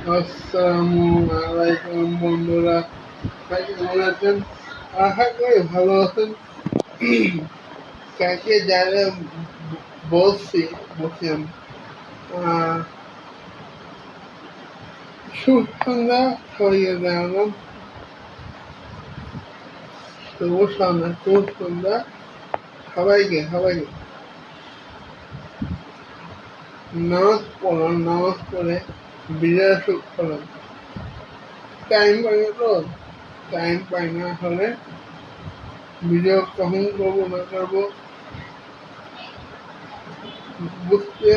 আসসালামু আলাইকুম বন্ধুরা। কেমন আছেন? আশা করি ভালো আছেন? কাকে যারা বলছি বলছিলাম আহ, শুভ সন্ধ্যা জানালাম। শুভ সন্ধ্যা শুভ সন্ধ্যা। সবাইকে সবাইকে। নামাজ পড়ুন নামাজ পড়ে বিজয় সুখ টাইম পাই তো টাইম পাই না হলে ভিডিও কখন করব না করব বুঝতে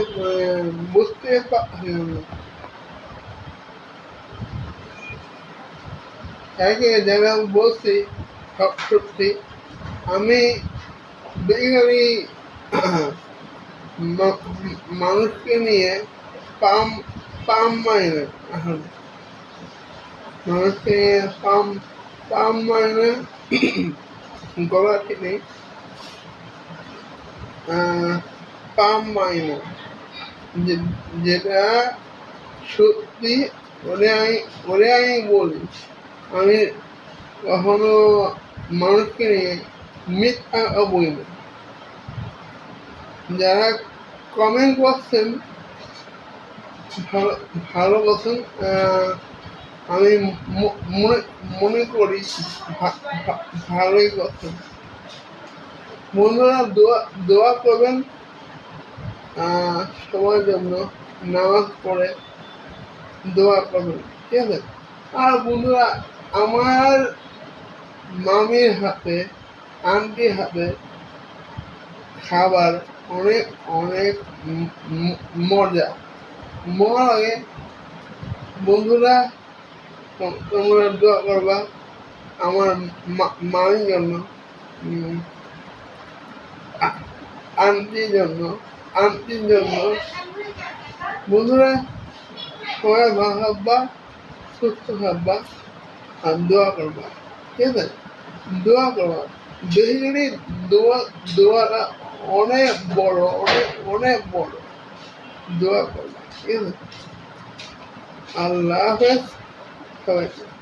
বুঝতে পারছি না যারা বলছি সব সত্যি আমি বেসিক্যালি মানুষকে নিয়ে পাম পাম মাইনে এখন। মানুষকে পাম পাম মাইনে গলা থেকে আহ, পাম মাইনে যেটা সত্যি ওরে আমি ওরে আমি বলি। আমি কখনো মানুষকে নিয়ে মিথ্যা বই না যারা কমেন্ট করছেন ভালো ভালো করছেন আমি মনে মনে করি ভালোই করছেন বন্ধুরা, দোয়া দোয়া করবেন সবার জন্য, নামাজ পড়ে দোয়া করবেন, ঠিক আছে? আর বন্ধুরা, আমার মামির হাতে, আন্টির হাতে খাবার অনেক অনেক মজা। মজা লাগে বন্ধুরা তোমরা দোয়া করবা, আমার মা- মামির জন্য আন্টির জন্য আন্টির জন্য। বন্ধুরা, সবাই ভালো থাকবা, সুস্থ থাকবা, আর দোয়া করবা, ঠিক আছে? দোয়া করবা। বেসিক্যালি দোয়া দোয়াটা অনেক বড়, অনেক অনেক বড়। do apostila, palavras poéticas.